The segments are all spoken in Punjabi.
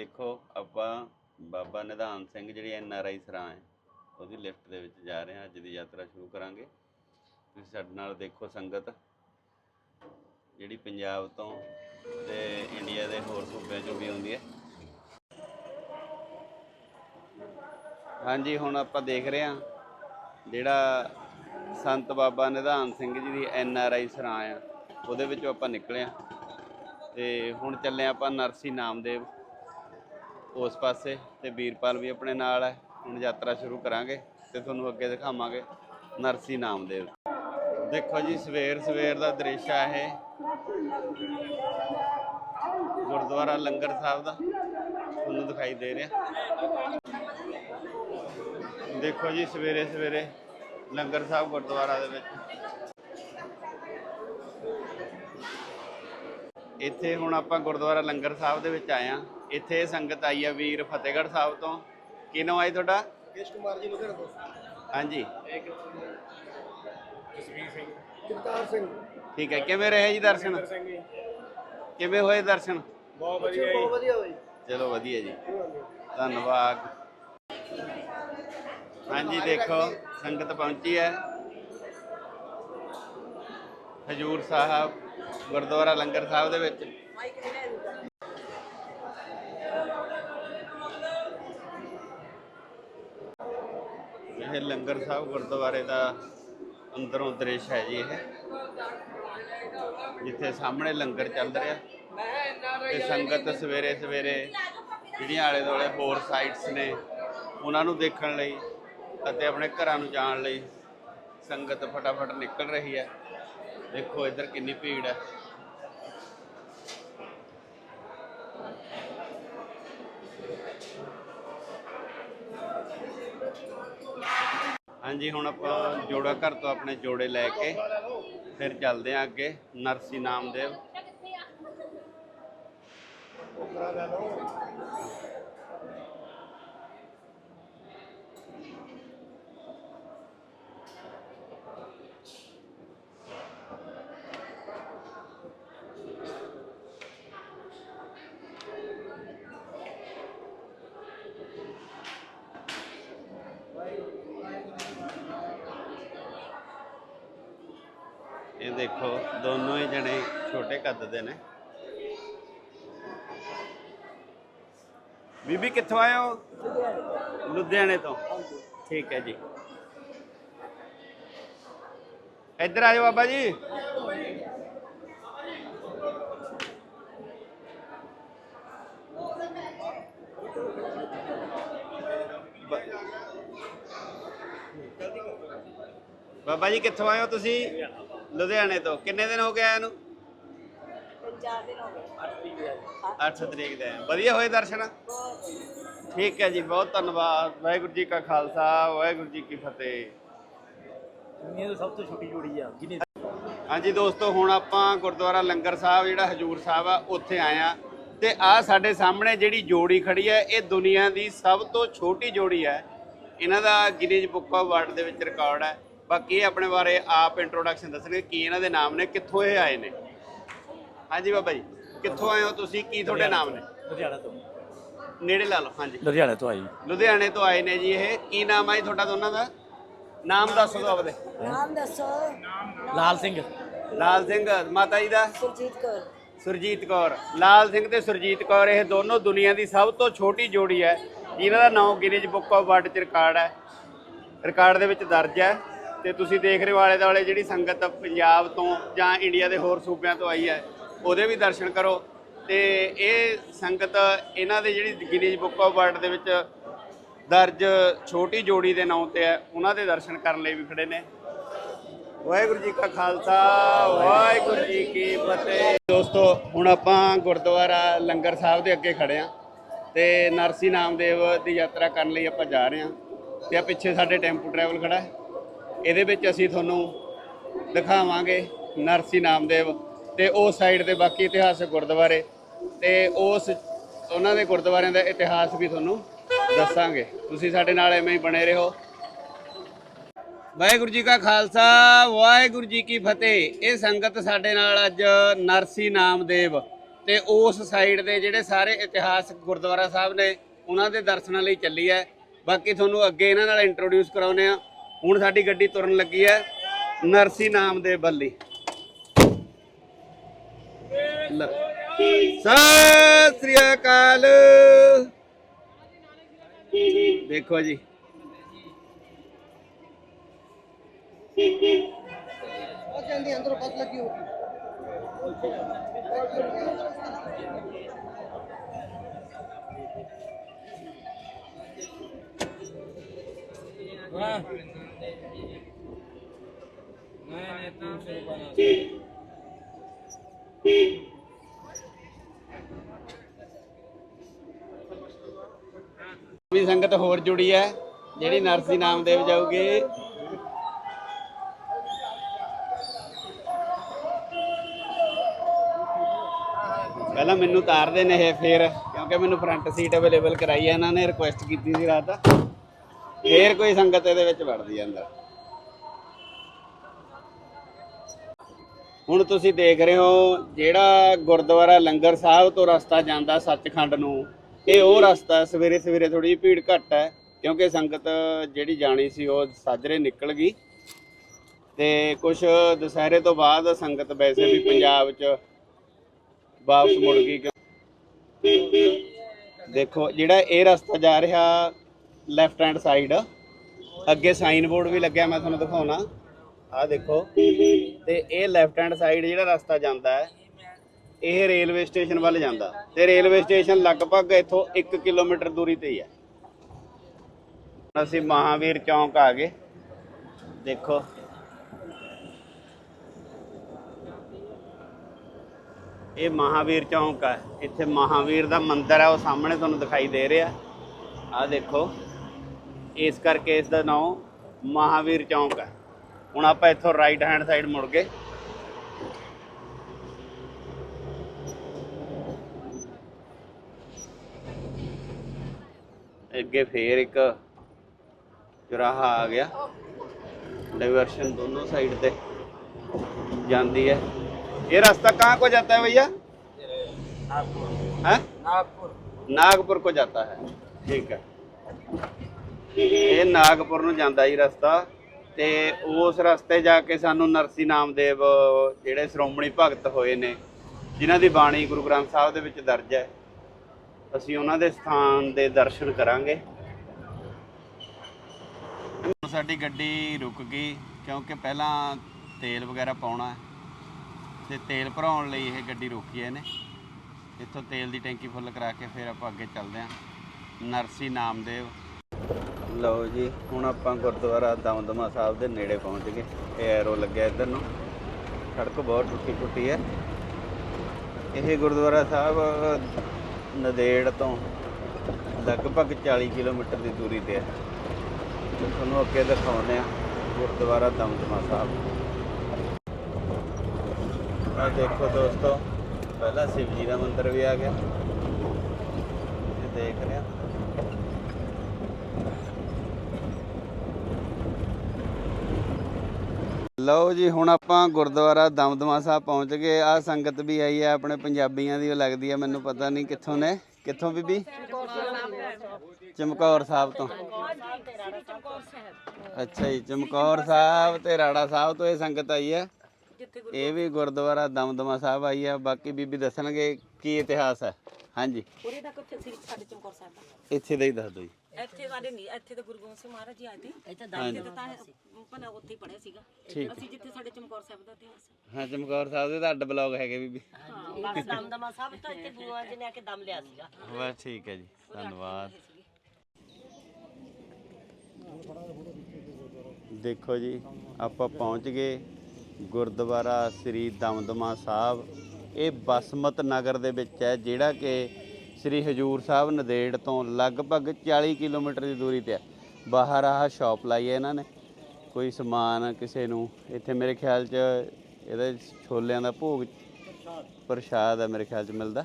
ਦੇਖੋ, ਆਪਾਂ ਬਾਬਾ ਨਿਧਾਨ ਸਿੰਘ ਜਿਹੜੀ ਐਨ ਆਰ ਆਈ ਸਰਾਂ ਹੈ, ਉਹਦੀ ਲਿਫਟ ਦੇ ਵਿੱਚ ਜਾ ਰਹੇ ਹਾਂ, ਅੱਜ ਦੀ ਯਾਤਰਾ ਸ਼ੁਰੂ ਕਰਾਂਗੇ। ਤੁਸੀਂ ਸਾਡੇ ਨਾਲ ਦੇਖੋ ਸੰਗਤ, ਜਿਹੜੀ ਪੰਜਾਬ ਤੋਂ ਤੇ ਇੰਡੀਆ ਦੇ ਹੋਰ ਸੂਬਿਆਂ ਚੋਂ ਵੀ ਆਉਂਦੀ ਹੈ। ਹਾਂਜੀ, ਹੁਣ ਆਪਾਂ ਦੇਖ ਰਹੇ ਹਾਂ, ਜਿਹੜਾ ਸੰਤ ਬਾਬਾ ਨਿਧਾਨ ਸਿੰਘ ਜੀ ਦੀ ਐਨ ਆਰ ਆਈ ਸਰਾਂ ਆ ਉਹਦੇ ਵਿੱਚੋਂ ਆਪਾਂ ਨਿਕਲੇ ਆ ਤੇ ਹੁਣ ਚੱਲੇ ਆਪਾਂ ਨਰਸੀ ਨਾਮਦੇਵ ਉਸ ਪਾਸੇ ਤੇ ਵੀਰਪਾਲ ਵੀ ਆਪਣੇ ਨਾਲ ਹੈ। ਹੁਣ ਯਾਤਰਾ ਸ਼ੁਰੂ ਕਰਾਂਗੇ ਤੇ ਤੁਹਾਨੂੰ ਅੱਗੇ ਦਿਖਾਵਾਂਗੇ ਨਰਸੀ ਨਾਮਦੇਵ। ਦੇਖੋ ਜੀ, ਸਵੇਰ ਸਵੇਰ ਦਾ ਦ੍ਰਿਸ਼ ਆ ਇਹ। ਗੁਰਦੁਆਰਾ ਲੰਗਰ ਸਾਹਿਬ ਦਾ ਤੁਹਾਨੂੰ ਦਿਖਾਈ ਦੇ ਰਿਹਾ। ਦੇਖੋ ਜੀ, ਸਵੇਰੇ ਸਵੇਰੇ ਲੰਗਰ ਸਾਹਿਬ ਗੁਰਦੁਆਰਾ ਦੇ ਵਿੱਚ। ਇੱਥੇ ਹੁਣ ਆਪਾਂ ਗੁਰਦੁਆਰਾ ਲੰਗਰ ਸਾਹਿਬ ਦੇ ਵਿੱਚ ਆਏ ਆ ਇੱਥੇ ਸੰਗਤ ਆਈ ਆ ਵੀਰ ਫਤਿਹਗੜ੍ਹ ਸਾਹਿਬ ਤੋਂ। ਕੀ ਨਾਮ ਆਈ ਤੁਹਾਡਾ? ਕੇਸ਼ ਕੁਮਾਰ ਜੀ ਲੁਧਿਆਣਾ ਤੋਂ। ਹਾਂਜੀ। ਜਸਵੀਰ ਸਿੰਘ। ਜਗਤਾਰ ਸਿੰਘ। ਠੀਕ ਹੈ ਕਿਵੇਂ ਰਹੇ ਜੀ ਦਰਸ਼ਨ? ਕਿਵੇਂ ਹੋਏ ਦਰਸ਼ਨ? ਬਹੁਤ ਵਧੀਆ ਬਹੁਤ ਵਧੀਆ ਹੋਈ ਚਲੋ ਵਧੀਆ ਜੀ। ਧੰਨਵਾਦ। ਹਾਂਜੀ ਦੇਖੋ ਸੰਗਤ ਪਹੁੰਚੀ ਹੈ। ਹਜੂਰ ਸਾਹਿਬ ਗੁਰਦੁਆਰਾ ਲੰਗਰ ਸਾਹਿਬ ਦੇ ਵਿੱਚ। ਲੰਗਰ ਸਾਹਿਬ ਗੁਰਦੁਆਰੇ ਦਾ ਅੰਦਰੋਂ ਦ੍ਰਿਸ਼ ਹੈ ਜੀ ਇਹ। ਜਿੱਥੇ ਸਾਹਮਣੇ ਲੰਗਰ ਚੱਲ ਰਿਹਾ। ਤੇ ਸੰਗਤ ਸਵੇਰੇ ਸਵੇਰੇ ਜਿਹੜੀਆਂ ਆਲੇ ਦੁਆਲੇ ਹੋਰ ਸਾਈਟਸ ਨੇ, ਉਹਨਾਂ ਨੂੰ ਦੇਖਣ ਲਈ ਅਤੇ ਆਪਣੇ ਘਰਾਂ ਨੂੰ ਜਾਣ ਲਈ ਸੰਗਤ ਫਟਾਫਟ ਨਿਕਲ ਰਹੀ ਹੈ। ਦੇਖੋ ਇੱਧਰ ਕਿੰਨੀ ਭੀੜ ਹੈ। ਹਾਂਜੀ, ਹੁਣ ਆਪਾਂ ਜੋੜਾ ਘਰ ਤੋਂ ਆਪਣੇ ਜੋੜੇ ਲੈ ਕੇ ਫਿਰ ਚੱਲਦੇ ਹਾਂ ਅੱਗੇ, ਨਰਸੀ ਨਾਮਦੇਵ ਇਹ ਦੇਖੋ, ਦੋਨੋਂ ਹੀ ਜਣੇ ਛੋਟੇ ਕੱਦ ਦੇ ਨੇ। ਬੀਬੀ, ਕਿੱਥੋਂ ਆਏ ਹੋ? ਲੁਧਿਆਣੇ ਤੋਂ। ਠੀਕ ਹੈ ਜੀ। ਇੱਧਰ ਆ ਬਾਬਾ ਜੀ। ਬਾਬਾ ਜੀ, ਕਿੱਥੋਂ ਆਏ ਹੋ ਤੁਸੀਂ? ਲੁਧਿਆਣੇ ਤੋਂ। ਕਿੰਨੇ ਦਿਨ ਹੋ ਗਏ ਆਏ ਨੂੰ? ਚਾਰ ਦਿਨ ਹੋ ਗਏ। 8 ਤਰੀਕ ਦੇ ਵਧੀਆ ਹੋਏ ਦਰਸ਼ਨ? ਠੀਕ ਹੈ ਜੀ ਬਹੁਤ ਧੰਨਵਾਦ। ਵਾਹਿਗੁਰੂ ਜੀ ਕਾ ਖਾਲਸਾ ਵਾਹਿਗੁਰੂ ਜੀ ਕੀ ਫਤਿਹ। ਦੁਨੀਆ ਦੀ ਸਭ ਤੋਂ ਛੋਟੀ ਜੋੜੀ ਆ ਗਿਨੀ ਹਾਂਜੀ ਦੋਸਤੋ ਹੁਣ ਆਪਾਂ ਗੁਰਦੁਆਰਾ ਲੰਗਰ ਸਾਹਿਬ ਜਿਹੜਾ ਹਜੂਰ ਸਾਹਿਬ ਆ ਉੱਥੇ ਆਏ ਆ ਤੇ ਆ ਸਾਡੇ ਸਾਹਮਣੇ ਜਿਹੜੀ ਜੋੜੀ ਖੜੀ ਹੈ ਇਹ ਦੁਨੀਆ ਦੀ ਸਭ ਤੋਂ ਛੋਟੀ ਜੋੜੀ ਹੈ। ਇਹਨਾਂ ਦਾ ਗਿਨੀਜ਼ ਬੁੱਕ ਆਫ ਵਰਲਡ ਦੇ ਵਿੱਚ ਰਿਕਾਰਡ ਹੈ। ਬਾਕੀ ਇਹ ਆਪਣੇ ਬਾਰੇ ਆਪ ਇੰਟਰੋਡਕਸ਼ਨ ਦੱਸਣਗੇ ਕੀ ਇਹਨਾਂ ਦੇ ਨਾਮ ਨੇ ਕਿੱਥੋਂ ਇਹ ਆਏ ਨੇ। ਹਾਂਜੀ ਬਾਬਾ ਜੀ ਕਿੱਥੋਂ ਆਏ ਹੋ ਤੁਸੀਂ? ਕੀ ਤੁਹਾਡੇ ਨਾਮ ਨੇ? ਲੁਧਿਆਣਾ ਤੋਂ। ਨੇੜੇ ਲਾ ਲਓ ਹਾਂਜੀ। ਲੁਧਿਆਣਾ ਤੋਂ ਆਈ ਲੁਧਿਆਣੇ ਤੋਂ ਆਏ ਨੇ ਜੀ ਇਹ। ਕੀ ਨਾਮ ਆ ਜੀ ਤੁਹਾਡਾ ਦੋਨਾਂ ਦਾ? ਨਾਮ ਦੱਸ ਦਿਓ ਆਪਦੇ। ਨਾਮ ਦੱਸੋ। ਲਾਲ ਸਿੰਘ। ਲਾਲ ਸਿੰਘ ਮਾਤਾ ਜੀ ਦਾ? ਸੁਰਜੀਤ ਕੌਰ। ਸੁਰਜੀਤ ਕੌਰ। ਲਾਲ ਸਿੰਘ ਤੇ ਸੁਰਜੀਤ ਕੌਰ ਇਹ ਦੋਨੋਂ ਦੁਨੀਆ ਦੀ ਸਭ ਤੋਂ ਛੋਟੀ ਜੋੜੀ ਹੈ। ਜਿਨ੍ਹਾਂ ਦਾ ਨਾਮ ਗਿਨੀਜ਼ ਬੁੱਕ ਆਫ ਵਰਲਡ 'ਚ ਰਿਕਾਰਡ ਹੈ। ਰਿਕਾਰਡ ਦੇ ਵਿੱਚ ਦਰਜ ਹੈ। ਤੇ ਤੁਸੀਂ ਦੇਖ ਰਹੇ ਹੋ ਆਲੇ ਦੁਆਲੇ ਜਿਹੜੀ ਸੰਗਤ ਪੰਜਾਬ ਤੋਂ ਜਾਂ ਇੰਡੀਆ ਦੇ ਹੋਰ ਸੂਬਿਆਂ ਤੋਂ ਆਈ ਹੈ, ਉਹਦੇ ਵੀ ਦਰਸ਼ਨ ਕਰੋ। ਤੇ ਇਹ ਸੰਗਤ ਇਹਨਾਂ ਦੇ ਜਿਹੜੀ ਗਿਨੀਜ਼ ਬੁੱਕ ਆਫ ਵਰਲਡ ਦੇ ਵਿੱਚ ਦਰਜ ਛੋਟੀ ਜੋੜੀ ਦੇ ਨਾਂ ਤੇ ਹੈ, ਉਹਨਾਂ ਦੇ ਦਰਸ਼ਨ ਕਰਨ ਲਈ ਵੀ ਖੜੇ ਨੇ। ਵਾਹਿਗੁਰੂ ਜੀ ਕਾ ਖਾਲਸਾ, ਵਾਹਿਗੁਰੂ ਜੀ ਕੀ ਫਤਿਹ। ਦੋਸਤੋ, ਹੁਣ ਆਪਾਂ ਗੁਰਦੁਆਰਾ ਲੰਗਰ ਸਾਹਿਬ ਦੇ ਅੱਗੇ ਖੜੇ ਆ ਤੇ ਨਰਸੀ ਨਾਮਦੇਵ ਦੀ ਯਾਤਰਾ ਕਰਨ ਲਈ ਆਪਾਂ ਜਾ ਰਹੇ ਆ ਤੇ ਆ ਪਿੱਛੇ ਸਾਡੇ ਟੈਂਪੂ ਟਰੈਵਲ ਖੜਾ ਹੈ। ਇਹਦੇ ਵਿੱਚ ਅਸੀਂ ਤੁਹਾਨੂੰ ਦਿਖਾਵਾਂਗੇ ਨਰਸੀ ਨਾਮਦੇਵ ਤੇ ਉਸ ਸਾਈਡ ਤੇ ਬਾਕੀ ਇਤਿਹਾਸਕ ਗੁਰਦੁਆਰੇ ਤੇ ਉਸ ਉਹਨਾਂ ਦੇ ਗੁਰਦੁਆਰਿਆਂ ਦਾ ਇਤਿਹਾਸ ਵੀ ਤੁਹਾਨੂੰ ਦੱਸਾਂਗੇ। ਤੁਸੀਂ ਸਾਡੇ ਨਾਲ ਐਵੇਂ ਹੀ ਬਣੇ ਰਹੋ। ਵਾਹਿਗੁਰੂ ਜੀ ਕਾ ਖਾਲਸਾ, ਵਾਹਿਗੁਰੂ ਜੀ ਕੀ ਫਤਿਹ। ਇਹ ਸੰਗਤ ਸਾਡੇ ਨਾਲ ਅੱਜ ਨਰਸੀ ਨਾਮਦੇਵ ਤੇ ਉਸ ਸਾਈਡ ਦੇ ਜਿਹੜੇ ਸਾਰੇ ਇਤਿਹਾਸਕ ਗੁਰਦੁਆਰਾ ਸਾਹਿਬ ਨੇ, ਉਹਨਾਂ ਦੇ ਦਰਸ਼ਨਾਂ ਲਈ ਚੱਲੀ ਹੈ। ਬਾਕੀ ਤੁਹਾਨੂੰ ਅੱਗੇ ਇਹਨਾਂ ਨਾਲ ਇੰਟਰੋਡਿਊਸ ਕਰਾਉਨੇ ਆ ਹੁਣ ਸਾਡੀ ਗੱਡੀ ਤੁਰਨ ਲੱਗੀ ਹੈ ਨਰਸੀ ਨਾਮ ਦੇ ਬੱਲੀ। ਸਤਿ ਸ੍ਰੀ ਅਕਾਲ। ਦੇਖੋ ਜੀ। ਉਹ ਜਾਂਦੀ ਅੰਦਰ ਬੱਸ ਲੱਗੀ ਹੋਗੀ ਵੀ ਸੰਗਤ ਹੋਰ ਜੁੜੀ ਹੈ, ਜਿਹੜੀ ਨਰਸੀ ਨਾਮਦੇਵ ਜਾਊਗੀ। ਪਹਿਲਾਂ ਮੈਨੂੰ ਤਾਰਦੇ ਨੇ ਇਹ ਫੇਰ, ਕਿਉਂਕਿ ਮੈਨੂੰ ਫਰੰਟ ਸੀਟ ਅਵੇਲੇਬਲ ਕਰਾਈ ਹੈ, ਇਹਨਾਂ ਨੇ ਰਿਕੁਐਸਟ ਕੀਤੀ ਸੀ ਰਾਤ। ਫੇਰ ਕੋਈ ਸੰਗਤ ਇਹਦੇ ਵਿੱਚ ਵੜਦੀ ਹੈ ਅੰਦਰ। ਹੁਣ ਤੁਸੀਂ ਦੇਖ ਰਹੇ ਹੋ, ਜਿਹੜਾ ਗੁਰਦੁਆਰਾ ਲੰਗਰ ਸਾਹਿਬ ਤੋਂ ਰਸਤਾ ਜਾਂਦਾ ਸੱਚਖੰਡ ਨੂੰ, ਇਹ ਉਹ ਰਸਤਾ ਸਵੇਰੇ ਸਵੇਰੇ ਥੋੜੀ ਜਿਹੀ ਭੀੜ ਘੱਟ ਹੈ, ਕਿਉਂਕਿ ਸੰਗਤ ਜਿਹੜੀ ਜਾਣੀ ਸੀ ਉਹ ਸਾਜਰੇ ਨਿਕਲ ਗਈ। ਤੇ ਕੁਝ ਦੁਸਹਿਰੇ ਤੋਂ ਬਾਅਦ ਸੰਗਤ ਵੈਸੇ ਵੀ ਪੰਜਾਬ 'ਚ ਵਾਪਸ ਮੁੜ ਗਈ। ਦੇਖੋ, ਜਿਹੜਾ ਇਹ ਰਸਤਾ ਜਾ ਰਿਹਾ ਲੈਫਟ ਹੈਂਡ ਸਾਈਡ ਅੱਗੇ ਸਾਈਨ ਬੋਰਡ ਵੀ ਲੱਗਿਆ, ਮੈਂ ਤੁਹਾਨੂੰ ਦਿਖਾਉਣਾ। ਆਹ ਦੇਖੋ। ਤੇ ਇਹ ਲੈਫਟ ਹੈਂਡ ਸਾਈਡ ਜਿਹੜਾ ਰਸਤਾ ਜਾਂਦਾ ਹੈ, ਇਹ ਰੇਲਵੇ ਸਟੇਸ਼ਨ ਵੱਲ ਜਾਂਦਾ। ਤੇ ਰੇਲਵੇ ਸਟੇਸ਼ਨ ਲਗਭਗ ਇੱਥੋਂ 1 ਕਿਲੋਮੀਟਰ ਦੂਰੀ ਤੇ ਹੀ ਹੈ। ਅਸੀਂ ਮਹਾਵੀਰ ਚੌਂਕ ਆ ਗਏ। ਦੇਖੋ। ਇਹ ਮਹਾਵੀਰ ਚੌਂਕ ਹੈ। ਇੱਥੇ ਮਹਾਵੀਰ ਦਾ ਮੰਦਿਰ ਹੈ, ਉਹ ਸਾਹਮਣੇ ਤੁਹਾਨੂੰ ਦਿਖਾਈ ਦੇ ਰਿਹਾ। ਆਹ ਦੇਖੋ। ਇਸ ਕਰਕੇ ਇਸ ਦਾ ਨਾਮ ਮਹਾਵੀਰ ਚੌਂਕ ਹੈ ਹੁਣ ਆਪਾਂ ਇੱਥੋਂ ਰਾਈਟ ਹੈਂਡ ਸਾਈਡ ਮੁੜ ਗਏ ਅੱਗੇ ਫੇਰ ਇੱਕ ਚੁਰਾਹਾ ਆ ਗਿਆ ਡਾਈਵਰਸ਼ਨ ਦੋਨੋਂ ਸਾਈਡ ਤੇ ਜਾਂਦੀ है ये रास्ता कहाँ को जाता है भैया हैं ਨਾਗਪੁਰ ਕੋ ਜਾਂਦਾ ਹੈ ਠੀਕ ਹੈ ਇਹ ਨਾਗਪੁਰ ਨੂੰ ਜਾਂਦਾ ਜੀ ਰਸਤਾ ਤੇ ਉਸ ਰਸਤੇ ਜਾ ਕੇ ਸਾਨੂੰ ਨਰਸੀ ਨਾਮਦੇਵ ਜਿਹੜੇ ਸ਼੍ਰੋਮਣੀ ਭਗਤ ਹੋਏ ਨੇ, ਜਿਨ੍ਹਾਂ ਦੀ ਬਾਣੀ ਗੁਰੂ ਗ੍ਰੰਥ ਸਾਹਿਬ ਦੇ ਵਿੱਚ ਦਰਜ ਹੈ, ਅਸੀਂ ਉਹਨਾਂ ਦੇ ਸਥਾਨ ਦੇ ਦਰਸ਼ਨ ਕਰਾਂਗੇ। ਸਾਡੀ ਗੱਡੀ ਰੁਕ ਗਈ, ਕਿਉਂਕਿ ਪਹਿਲਾਂ ਤੇਲ ਵਗੈਰਾ ਪਾਉਣਾ ਹੈ, ਤੇ ਤੇਲ ਭਰਾਉਣ ਲਈ ਇਹ ਗੱਡੀ ਰੋਕੀ ਹੈ ਇਹਨੇ। ਇੱਥੋਂ ਤੇਲ ਦੀ ਟੈਂਕੀ ਫੁੱਲ ਕਰਾ ਕੇ ਫਿਰ ਆਪਾਂ ਅੱਗੇ ਚੱਲਦੇ ਹਾਂ। ਨਰਸੀ ਨਾਮਦੇਵ ਲਓ ਜੀ, ਹੁਣ ਆਪਾਂ ਗੁਰਦੁਆਰਾ ਦਮਦਮਾ ਸਾਹਿਬ ਦੇ ਨੇੜੇ ਪਹੁੰਚ ਗਏ। ਇਹ ਐਰੋ ਲੱਗਿਆ ਇੱਧਰ ਨੂੰ। ਸੜਕ ਬਹੁਤ ਟੁੱਟੀ ਫੁੱਟੀ ਹੈ। ਇਹ ਗੁਰਦੁਆਰਾ ਸਾਹਿਬ ਨਦੇੜ ਤੋਂ ਲਗਭਗ 40 ਕਿਲੋਮੀਟਰ ਦੀ ਦੂਰੀ ਤੇ ਹੈ। ਤੁਹਾਨੂੰ ਅੱਗੇ ਦਿਖਾਉਂਦੇ ਆ ਗੁਰਦੁਆਰਾ ਦਮਦਮਾ ਸਾਹਿਬ। ਆ ਦੇਖੋ ਦੋਸਤੋ, ਪਹਿਲਾਂ ਸ਼ਿਵ ਜੀ ਦਾ ਮੰਦਿਰ ਵੀ ਆ ਗਿਆ। ਇਹ ਦੇਖ ਰਹੇ ਆ ਲਓ ਜੀ, ਹੁਣ ਆਪਾਂ ਗੁਰਦੁਆਰਾ ਦਮਦਮਾ ਸਾਹਿਬ ਪਹੁੰਚ ਗਏ। ਆ ਸੰਗਤ ਵੀ ਆਈ ਹੈ, ਆਪਣੇ ਪੰਜਾਬੀਆਂ ਦੀ ਉਹ ਲੱਗਦੀ ਹੈ, ਮੈਨੂੰ ਪਤਾ ਨਹੀਂ ਕਿੱਥੋਂ ਨੇ। ਕਿੱਥੋਂ ਬੀਬੀ? ਚਮਕੌਰ ਸਾਹਿਬ ਤੋਂ। ਅੱਛਾ ਜੀ, ਚਮਕੌਰ ਸਾਹਿਬ ਤੇ ਰਾੜਾ ਸਾਹਿਬ ਤੋਂ ਇਹ ਸੰਗਤ ਆਈ ਹੈ। ਇਹ ਵੀ ਗੁਰਦੁਆਰਾ ਦਮਦਮਾ ਸਾਹਿਬ ਆਈ ਹੈ। ਬਾਕੀ ਬੀਬੀ ਦੱਸਣਗੇ ਕੀ ਇਤਿਹਾਸ ਹੈ। ਹਾਂਜੀ। ਉਰੇ ਦਾ ਕਿੱਥੇ ਸੀ ਸਾਡੇ ਚਮਕੌਰ ਸਾਹਿਬ ਦਾ। ਇੱਥੇ ਦਾ ਹੀ ਦੱਸ ਦਿਓ ਜੀ। ਇੱਥੇ ਸਾਡੇ ਨਹੀਂ ਇੱਥੇ ਤਾਂ ਗੁਰੂ ਗੋਬਿੰਦ ਸਿੰਘ ਮਹਾਰਾਜ ਜੀ ਆਏ ਤੇ ਇੱਥੇ ਦਾਈ ਤੇ ਤਾਂ ਭਲਾ ਉੱਥੇ ਹੀ ਪੜਿਆ ਸੀਗਾ। ਠੀਕ। ਅਸੀਂ ਜਿੱਥੇ ਸਾਡੇ ਚਮਕੌਰ ਸਾਹਿਬ ਦਾ ਇਤਿਹਾਸ ਹੈ। ਹਾਂ ਚਮਕੌਰ ਸਾਹਿਬ ਦੇ ਤਾਂ ਅੱਡ ਬਲੌਗ ਹੈਗੇ ਬੀਬੀ। ਹਾਂ ਬਸ ਦਮਦਮਾ ਸਾਹਿਬ ਤਾਂ ਇੱਥੇ ਗੁਰੂਆਂ ਜੀ ਨੇ ਆ ਕੇ ਦਮ ਲਿਆ ਸੀਗਾ। ਬਸ ਠੀਕ ਹੈ ਜੀ ਧੰਨਵਾਦ। ਦੇਖੋ ਜੀ ਆਪਾਂ ਪਹੁੰਚ ਗਏ ਗੁਰਦੁਆਰਾ ਸ੍ਰੀ ਦਮਦਮਾ ਸਾਹਿਬ। ਇਹ ਬਸਮਤ ਨਗਰ ਦੇ ਵਿੱਚ ਹੈ, ਜਿਹੜਾ ਕਿ ਸ੍ਰੀ ਹਜੂਰ ਸਾਹਿਬ ਨਦੇੜ ਤੋਂ ਲਗਭਗ 40 ਕਿਲੋਮੀਟਰ ਦੀ ਦੂਰੀ ਤੇ ਹੈ। ਬਾਹਰ ਆਹ ਸ਼ਾਪ ਲਾਈ ਹੈ ਇਹਨਾਂ ਨੇ। ਕੋਈ ਸਮਾਨ ਕਿਸੇ ਨੂੰ, ਇੱਥੇ ਮੇਰੇ ਖਿਆਲ 'ਚ ਇਹਦੇ ਛੋਲਿਆਂ ਦਾ ਭੋਗ ਪ੍ਰਸ਼ਾਦ ਹੈ ਮੇਰੇ ਖਿਆਲ 'ਚ ਮਿਲਦਾ।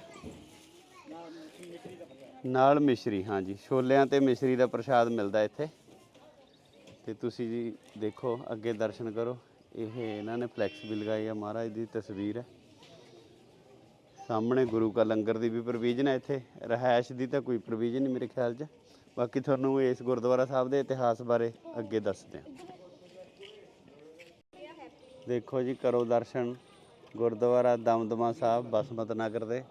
ਨਾਲ ਮਿਸ਼ਰੀ, ਹਾਂਜੀ। ਛੋਲਿਆਂ ਤੇ ਮਿਸ਼ਰੀ ਦਾ ਪ੍ਰਸ਼ਾਦ ਮਿਲਦਾ ਇੱਥੇ। ਤੇ ਤੁਸੀਂ ਜੀ ਦੇਖੋ, ਅੱਗੇ ਦਰਸ਼ਨ ਕਰੋ। ਇਹ ਇਹਨਾਂ ਨੇ ਫਲੈਕਸ ਵੀ ਲਗਾਈ ਆ ਮਹਾਰਾਜ ਦੀ ਤਸਵੀਰ ਹੈ। ਸਾਹਮਣੇ ਗੁਰੂ ਕਾ ਲੰਗਰ ਦੀ ਵੀ ਪ੍ਰੋਵੀਜ਼ਨ ਹੈ ਇੱਥੇ। ਰਹਿائش ਦੀ ਤਾਂ ਕੋਈ ਪ੍ਰੋਵੀਜ਼ਨ ਨਹੀਂ ਮੇਰੇ ਖਿਆਲ 'ਚ। ਬਾਕੀ ਤੁਹਾਨੂੰ ਇਸ ਗੁਰਦੁਆਰਾ ਸਾਹਿਬ ਦੇ ਇਤਿਹਾਸ ਬਾਰੇ ਅੱਗੇ ਦੱਸਦੇ ਹਾਂ। ਦੇਖੋ ਜੀ, ਕਰੋ ਦਰਸ਼ਨ। ਗੁਰਦੁਆਰਾ ਦਮਦਮਾ ਸਾਹਿਬ, ਬਸਮਤ ਨਗਰ ਦੇ।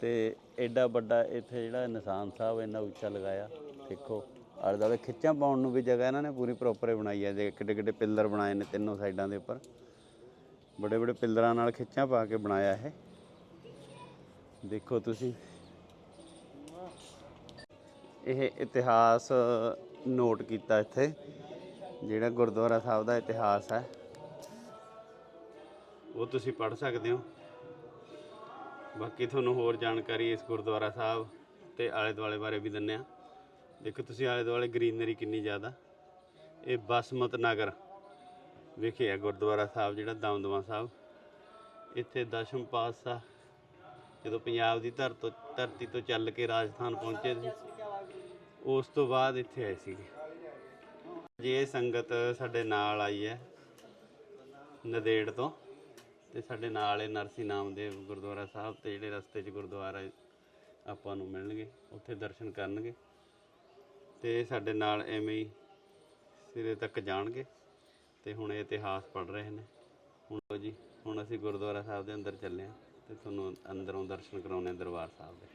ਤੇ ਐਡਾ ਵੱਡਾ ਇੱਥੇ ਜਿਹੜਾ ਨਿਸ਼ਾਨ ਸਾਹਿਬ ਇਹਨਾਂ ਉੱਚਾ ਲਗਾਇਆ। ਦੇਖੋ, ਆਲੇ ਦਾਲੇ ਖਿੱਚਾਂ ਪਾਉਣ ਨੂੰ ਵੀ ਜਗ੍ਹਾ ਇਹਨਾਂ ਨੇ ਪੂਰੀ ਪ੍ਰੋਪਰ ਬਣਾਈ ਹੈ। ਜੇ ਕਿੱਡੇ ਕਿੱਡੇ ਪਿੱਲਰ ਬਣਾਏ ਨੇ ਤਿੰਨੋਂ ਸਾਈਡਾਂ ਦੇ ਉੱਪਰ। ਬੜੇ ਬੜੇ ਪਿੱਲਰਾਂ ਨਾਲ ਖਿੱਚਾਂ ਪਾ ਕੇ ਬਣਾਇਆ ਇਹ। ਦੇਖੋ ਤੁਸੀਂ। ਇਹ ਇਤਿਹਾਸ ਨੋਟ ਕੀਤਾ ਇੱਥੇ, ਜਿਹੜਾ ਗੁਰਦੁਆਰਾ ਸਾਹਿਬ ਦਾ ਇਤਿਹਾਸ ਹੈ। ਉਹ ਤੁਸੀਂ ਪੜ੍ਹ ਸਕਦੇ ਹੋ। ਬਾਕੀ ਤੁਹਾਨੂੰ ਹੋਰ ਜਾਣਕਾਰੀ ਇਸ ਗੁਰਦੁਆਰਾ ਸਾਹਿਬ ਤੇ ਆਲੇ ਦੁਆਲੇ ਬਾਰੇ ਵੀ ਦਿੰਨੇ ਆ। ਦੇਖੋ ਤੁਸੀਂ ਆਲੇ ਦੁਆਲੇ ਗ੍ਰੀਨਰੀ ਕਿੰਨੀ ਜ਼ਿਆਦਾ। ਇਹ ਬਸਮਤ ਨਗਰ ਵਿਖੇ ਹੈ ਗੁਰਦੁਆਰਾ ਸਾਹਿਬ, ਜਿਹੜਾ ਦਮਦਮਾ ਸਾਹਿਬ। ਇੱਥੇ ਦਸ਼ਮ ਪਾਤਸ਼ਾਹ ਜਦੋਂ ਪੰਜਾਬ ਦੀ ਧਰ ਤੋਂ ਧਰਤੀ ਤੋਂ ਚੱਲ ਕੇ ਰਾਜਸਥਾਨ ਪਹੁੰਚੇ ਸੀ, ਉਸ ਤੋਂ ਬਾਅਦ ਇੱਥੇ ਆਏ ਸੀਗੇ ਜੇ ਸੰਗਤ ਸਾਡੇ ਨਾਲ ਆਈ ਹੈ, ਨਦੇੜ ਤੋਂ, ਤੇ ਸਾਡੇ ਨਾਲ ਇਹ ਨਰਸੀ ਨਾਮ ਨਾਮਦੇਵ ਗੁਰਦੁਆਰਾ ਸਾਹਿਬ ਤੇ ਜਿਹੜੇ ਰਸਤੇ 'ਚ ਗੁਰਦੁਆਰਾ ਆਪਾਂ ਨੂੰ ਮਿਲਣਗੇ, ਉੱਥੇ ਦਰਸ਼ਨ ਕਰਨਗੇ। ਤੇ ਸਾਡੇ ਨਾਲ ਐਵੇਂ ਹੀ ਸਿਰੇ ਤੱਕ ਜਾਣਗੇ, ਤੇ ਹੁਣ ਇਹ ਇਤਿਹਾਸ ਪੜ ਰਹੇ ਨੇ। ਹੁਣ ਜੀ, ਹੁਣ ਅਸੀਂ ਗੁਰਦੁਆਰਾ ਸਾਹਿਬ ਦੇ ਅੰਦਰ ਚੱਲੇ ਹਾਂ। ਤੇ ਤੁਹਾਨੂੰ ਅੰਦਰੋਂ ਦਰਸ਼ਨ ਕਰਾਉਣੇ ਦਰਬਾਰ ਸਾਹਿਬ ਦੇ।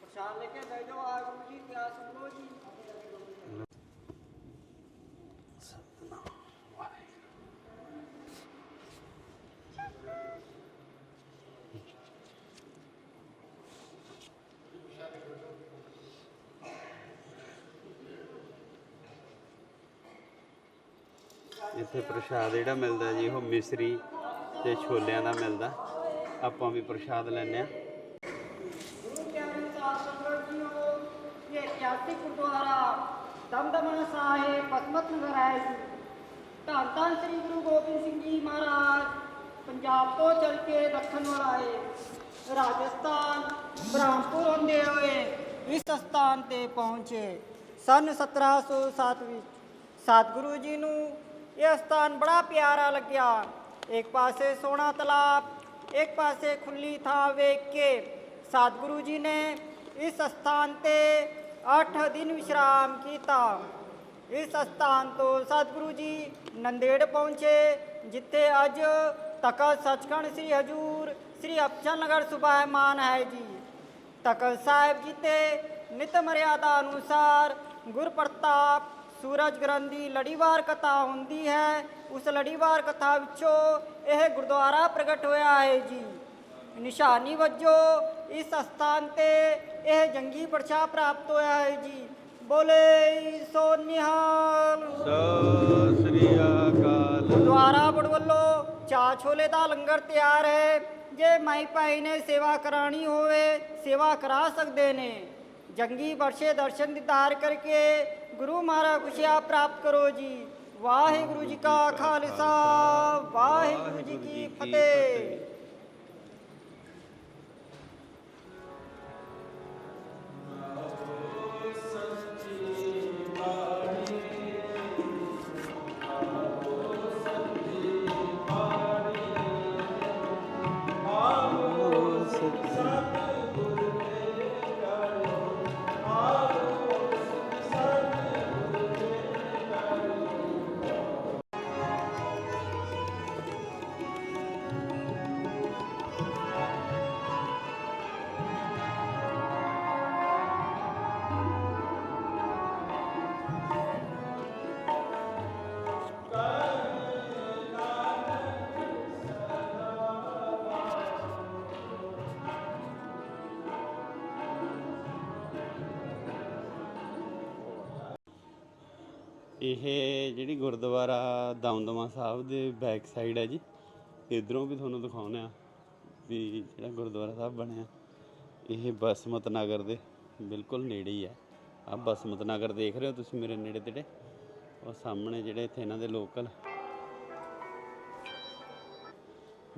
ਪ੍ਰਸ਼ਾਦ ਲੈ ਕੇ ਜਾਓ ਆਗੂ ਜੀ ਪਿਆਸ ਲੋ ਜੀ। ਇੱਥੇ ਪ੍ਰਸ਼ਾਦ ਜਿਹੜਾ ਮਿਲਦਾ ਜੀ ਉਹ ਮਿਸਰੀ ਤੇ ਛੋਲਿਆਂ ਦਾ ਮਿਲਦਾ ਆਪਾਂ ਵੀ ਪ੍ਰਸ਼ਾਦ ਲੈਂਦੇ ਆ गुरु के अनुसार संगत जी हो ये ऐतिहासिक गुरुद्वारा दमदमा साहिब पसमत नगर है जी ਧੰਨ ਧੰਨ ਸ੍ਰੀ ਗੁਰੂ ਗੋਬਿੰਦ ਸਿੰਘ ਜੀ ਮਹਾਰਾਜ ਪੰਜਾਬ ਤੋਂ ਚੱਲ ਕੇ ਦੱਖਣ ਵੱਲ ਆਏ ਰਾਜਸਥਾਨ ਬ੍ਰਹਮਪੁਰ ਹੁੰਦੇ ਹੋਏ ਇਸ ਸਥਾਨ ਤੇ ਪਹੁੰਚੇ ਸਨ 1707 ਵਿੱਚ ਸਤਿਗੁਰੂ ਜੀ ਨੂੰ ਇਹ ਸਥਾਨ ਬੜਾ ਪਿਆਰਾ ਲੱਗਿਆ। ਇੱਕ ਪਾਸੇ ਸੋਹਣਾ ਤਲਾਬ, ਇੱਕ ਪਾਸੇ ਖੁੱਲੀ ਥਾਂ ਵੇਖ ਕੇ ਸਤਿਗੁਰੂ ਜੀ ਨੇ ਇਸ ਸਥਾਨ ਤੇ 8 ਦਿਨ ਵਿਸ਼ਰਾਮ ਕੀਤਾ। ਇਸ ਸਥਾਨ ਤੋਂ ਸਤਿਗੁਰੂ ਜੀ ਨੰਦੇੜ ਪਹੁੰਚੇ, ਜਿੱਥੇ ਅੱਜ ਤਖਤ ਸੱਚਖੰਡ ਸ੍ਰੀ ਹਜੂਰ, ਸ੍ਰੀ ਅਬਚਲ ਨਗਰ ਸੁਭਾਇਮਾਨ ਹੈ ਜੀ। ਤਖਤ ਸਾਹਿਬ ਜੀ ਤੇ ਨਿਤ ਮਰਿਆਦਾ ਅਨੁਸਾਰ ਗੁਰ ਪ੍ਰਤਾਪ ਸੂਰਜ ਗ੍ਰੰਥ ਦੀ ਲੜੀਵਾਰ ਕਥਾ ਹੁੰਦੀ ਹੈ। ਉਸ ਲੜੀਵਾਰ ਕਥਾ ਵਿੱਚੋਂ ਇਹ ਗੁਰਦੁਆਰਾ ਪ੍ਰਗਟ ਹੋਇਆ ਹੈ ਜੀ। ਨਿਸ਼ਾਨੀ ਵਜੋਂ ਇਸ ਸਥਾਨ ਤੇ ਇਹ ਜੰਗੀ ਪਰਚਾ ਪ੍ਰਾਪਤ ਹੋਇਆ ਹੈ ਜੀ। ਬੋਲੇ ਸੋ ਨਿਹਾਲ। ਸਤਿ ਸ੍ਰੀ ਅਕਾਲ। ਗੁਰਦੁਆਰਾ ਬੜ ਵੱਲੋਂ ਚਾ ਛੋਲੇ ਦਾ ਲੰਗਰ ਤਿਆਰ ਹੈ। ਜੇ ਮਾਈ ਭਾਈ ਨੇ ਸੇਵਾ ਕਰਾਣੀ ਹੋਵੇ ਸੇਵਾ ਕਰਾ ਸਕਦੇ ਨੇ। ਜੰਗੀ ਬਰਸ਼ੇ ਦਰਸ਼ਨ ਦੀਦਾਰ ਕਰਕੇ ਗੁਰੂ ਮਹਾਰਾਜ ਖੁਸ਼ੀਆਂ ਪ੍ਰਾਪਤ ਕਰੋ ਜੀ। ਵਾਹਿਗੁਰੂ ਜੀ ਕਾ ਖਾਲਸਾ ਵਾਹਿਗੁਰੂ ਜੀ ਕੀ ਫਤਿਹ। ਇਹ ਜਿਹੜੀ ਗੁਰਦੁਆਰਾ ਦਮਦਮਾ ਸਾਹਿਬ ਦੇ ਬੈਕ ਸਾਈਡ ਹੈ ਜੀ ਇਧਰੋਂ ਵੀ ਤੁਹਾਨੂੰ ਦਿਖਾਉਂਦੇ ਆ ਵੀ ਜਿਹੜਾ ਗੁਰਦੁਆਰਾ ਸਾਹਿਬ ਬਣਿਆ। ਇਹ ਬਸਮਤ ਨਗਰ ਦੇ ਬਿਲਕੁਲ ਨੇੜੇ ਹੀ ਹੈ। ਆ ਬਸਮਤ ਨਗਰ ਦੇਖ ਰਹੇ ਹੋ ਤੁਸੀਂ ਮੇਰੇ ਨੇੜੇ ਤੇੜੇ? ਉਹ ਸਾਹਮਣੇ ਜਿਹੜੇ ਇੱਥੇ ਇਹਨਾਂ ਦੇ ਲੋਕਲ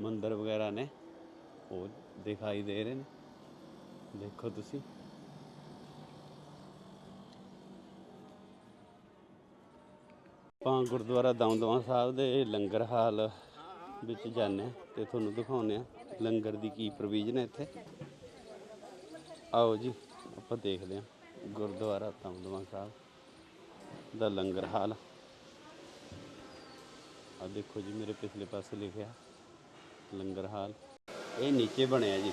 ਮੰਦਰ ਵਗੈਰਾ ਨੇ, ਉਹ ਦਿਖਾਈ ਦੇ ਰਹੇ ਨੇ। ਦੇਖੋ ਤੁਸੀਂ। ਆਪਾਂ ਗੁਰਦੁਆਰਾ ਦਮਦਮਾ ਸਾਹਿਬ ਦੇ ਲੰਗਰ ਹਾਲ ਵਿੱਚ ਜਾਂਦੇ ਹਾਂ ਤੇ ਤੁਹਾਨੂੰ ਦਿਖਾਉਂਦੇ ਆ ਲੰਗਰ ਦੀ ਕੀ ਪ੍ਰੋਵੀਜ਼ਨ ਹੈ ਇੱਥੇ। ਆਓ ਜੀ, ਆਪਾਂ ਦੇਖਦੇ ਹਾਂ ਗੁਰਦੁਆਰਾ ਦਮਦਮਾ ਸਾਹਿਬ ਦਾ ਲੰਗਰ ਹਾਲ। ਆ ਦੇਖੋ ਜੀ, ਮੇਰੇ ਪਿਛਲੇ ਪਾਸੇ ਲਿਖਿਆ ਲੰਗਰ ਹਾਲ। ਇਹ ਨੀਚੇ ਬਣਿਆ ਜੀ।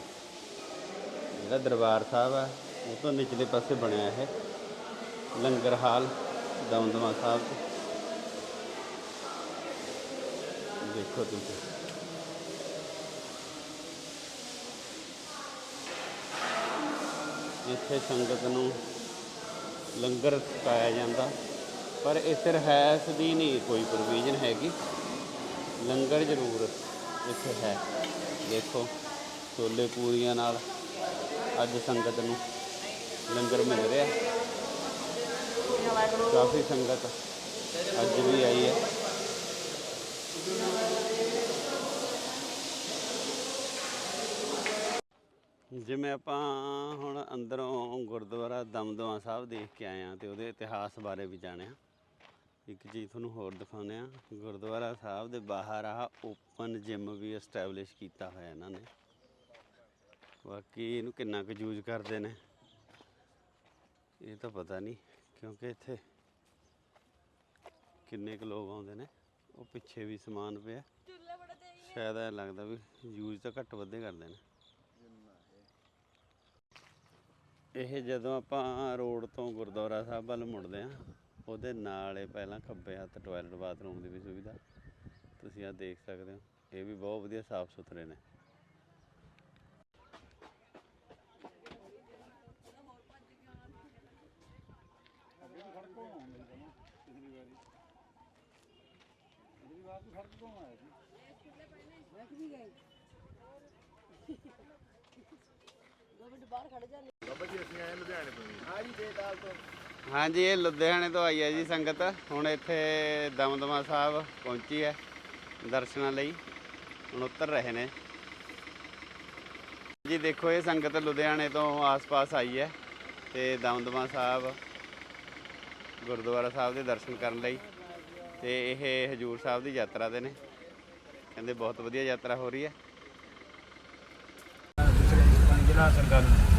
ਜਿਹੜਾ ਦਰਬਾਰ ਸਾਹਿਬ ਹੈ ਉਹ ਤੋਂ ਨੀਚਲੇ ਪਾਸੇ ਬਣਿਆ ਇਹ ਲੰਗਰ ਹਾਲ ਦਮਦਮਾ ਸਾਹਿਬ 'ਚ ਦੇਖੋ ਤੁਸੀਂ ਇੱਥੇ ਸੰਗਤ ਨੂੰ ਲੰਗਰ ਪਾਇਆ ਜਾਂਦਾ, ਪਰ ਇੱਥੇ ਰਹਿਸ ਦੀ ਨਹੀਂ ਕੋਈ ਪ੍ਰੋਵੀਜ਼ਨ ਹੈਗੀ। ਲੰਗਰ ਜ਼ਰੂਰ ਇੱਥੇ ਹੈ। ਦੇਖੋ, ਛੋਲੇ ਪੂਰੀਆਂ ਨਾਲ ਅੱਜ ਸੰਗਤ ਨੂੰ ਲੰਗਰ ਮਿਲ ਰਿਹਾ। ਕਾਫੀ ਸੰਗਤ ਅੱਜ ਵੀ ਆਈ ਹੈ। ਜਿਵੇਂ ਆਪਾਂ ਹੁਣ ਅੰਦਰੋਂ ਗੁਰਦੁਆਰਾ ਦਮਦਮਾ ਸਾਹਿਬ ਦੇਖ ਕੇ ਆਏ ਆ ਤੇ ਉਹਦੇ ਇਤਿਹਾਸ ਬਾਰੇ ਵੀ ਜਾਣਿਆ। ਇੱਕ ਚੀਜ਼ ਤੁਹਾਨੂੰ ਹੋਰ ਦਿਖਾਉਂਦੇ ਆ ਗੁਰਦੁਆਰਾ ਸਾਹਿਬ ਦੇ ਬਾਹਰ ਆ ਓਪਨ ਜਿਮ ਵੀ ਐਸਟੈਬਲਿਸ਼ ਕੀਤਾ ਹੋਇਆ ਇਹਨਾਂ ਨੇ। ਬਾਕੀ ਇਹਨੂੰ ਕਿੰਨਾ ਕੁ ਯੂਜ਼ ਕਰਦੇ ਨੇ। ਇਹ ਤਾਂ ਪਤਾ ਨਹੀਂ ਕਿਉਂਕਿ ਇੱਥੇ ਕਿੰਨੇ ਕੁ ਲੋਕ ਆਉਂਦੇ ਨੇ। ਉਹ ਪਿੱਛੇ ਵੀ ਸਮਾਨ ਪਿਆ। ਸ਼ਾਇਦ ਐ ਲੱਗਦਾ ਵੀ ਯੂਜ਼ ਤਾਂ ਘੱਟ ਵੱਧੇ ਕਰਦੇ ਨੇ। ਇਹ ਜਦੋਂ ਆਪਾਂ ਰੋਡ ਤੋਂ ਗੁਰਦੁਆਰਾ ਸਾਹਿਬ ਵੱਲ ਮੁੜਦੇ ਆ ਉਹਦੇ ਨਾਲ ਇਹ ਪਹਿਲਾਂ ਖੱਬੇ ਹੱਥ ਟਾਇਲਟ ਬਾਥਰੂਮ ਦੀ ਵੀ ਸੁਵਿਧਾ, ਤੁਸੀਂ ਆ ਦੇਖ ਸਕਦੇ ਹੋ, ਇਹ ਵੀ ਬਹੁਤ ਵਧੀਆ ਸਾਫ਼ ਸੁਥਰੇ ਨੇ। ਹਾਂਜੀ, ਇਹ ਲੁਧਿਆਣੇ ਤੋਂ ਆਈ ਹੈ ਜੀ ਸੰਗਤ। ਹੁਣ ਇੱਥੇ ਦਮਦਮਾ ਸਾਹਿਬ ਪਹੁੰਚੀ ਹੈ ਦਰਸ਼ਨਾਂ ਲਈ। ਹੁਣ ਉਤਰ ਰਹੇ ਨੇ। ਜੀ ਦੇਖੋ, ਇਹ ਸੰਗਤ ਲੁਧਿਆਣੇ ਤੋਂ ਆਸ-ਪਾਸ ਆਈ ਹੈ ਤੇ ਦਮਦਮਾ ਸਾਹਿਬ ਗੁਰਦੁਆਰਾ ਸਾਹਿਬ ਦੇ ਦਰਸ਼ਨ ਕਰਨ ਲਈ ਤੇ ਇਹ ਹਜੂਰ ਸਾਹਿਬ ਦੀ ਯਾਤਰਾ ਦੇ ਨੇ। ਕਹਿੰਦੇ ਬਹੁਤ ਵਧੀਆ ਯਾਤਰਾ ਹੋ ਰਹੀ ਹੈ। ਜ਼ਿਲ੍ਹਾ ਸਰਕਾਰੀ